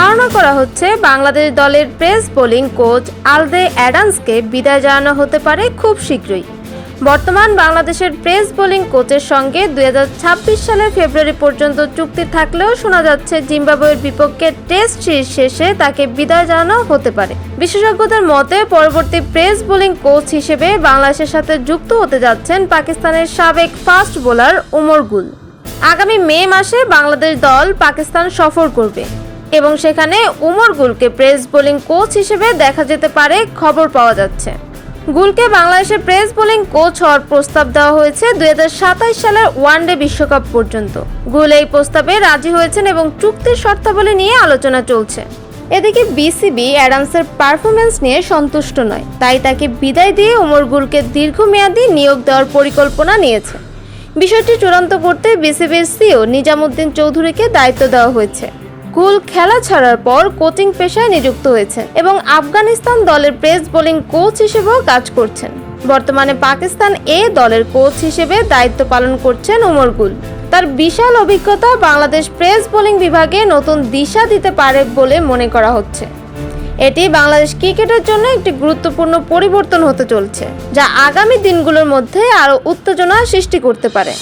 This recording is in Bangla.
ধারণা করা হচ্ছে বাংলাদেশ দলের প্রেস বোলিং কোচ আলদে অ্যাডামসকে বিদায় জানানো হতে পারে খুব শীঘ্রই। বর্তমান বাংলাদেশের প্রেস বোলিং কোচের সঙ্গে দু হাজার ছাব্বিশ সালের ফেব্রুয়ারি পর্যন্ত চুক্তি থাকলেও শোনা যাচ্ছে জিম্বাবুয়ের বিপক্ষে টেস্ট সিরিজ শেষে তাকে বিদায় জানানো হতে পারে। বিশেষজ্ঞদের মতে, পরবর্তী প্রেস বোলিং কোচ হিসেবে বাংলাদেশের সাথে যুক্ত হতে যাচ্ছেন পাকিস্তানের সাবেক ফাস্ট বোলার ওমর গুল। আগামী মে মাসে বাংলাদেশ দল পাকিস্তান সফর করবে। এবং সেখানে উমর গুলকে প্রেস বোলিং কোচ হিসেবে দেখা যেতে পারে, খবর পাওয়া যাচ্ছে। গুলকে বাংলাদেশের প্রেস বোলিং কোচ হওয়ার প্রস্তাব দেওয়া হয়েছে দুই সালের ওয়ানডে বিশ্বকাপ পর্যন্ত। গুল এই প্রস্তাবে রাজি হয়েছেন এবং চুক্তির শর্তাবলী নিয়ে আলোচনা চলছে। এদিকে বিসিবি অ্যাডামসের পারফরমেন্স নিয়ে সন্তুষ্ট নয়, তাই তাকে বিদায় দিয়ে ওমর গুলকে দীর্ঘমেয়াদী নিয়োগ দেওয়ার পরিকল্পনা নিয়েছে। বিষয়টি চূড়ান্ত করতে বিসিবির সিও নিজামুদ্দিন চৌধুরীকে দায়িত্ব দেওয়া হয়েছে। গুল খেলা ছাড়ার পর কোচিং পেশায় নিযুক্ত হয়েছেন এবং আফগানিস্তান দলের প্রেস বোলিং কোচ হিসেবেও কাজ করছেন। বর্তমানে পাকিস্তান এ দলের কোচ হিসেবে দায়িত্ব পালন করছেন ওমর গুল। তার বিশাল অভিজ্ঞতা বাংলাদেশ প্রেস বোলিং বিভাগে নতুন দিশা দিতে পারে বলে মনে করা হচ্ছে। এটি বাংলাদেশ ক্রিকেটের জন্য একটি গুরুত্বপূর্ণ পরিবর্তন হতে চলছে, যা আগামী দিনগুলোর মধ্যে আরও উত্তেজনা সৃষ্টি করতে পারে।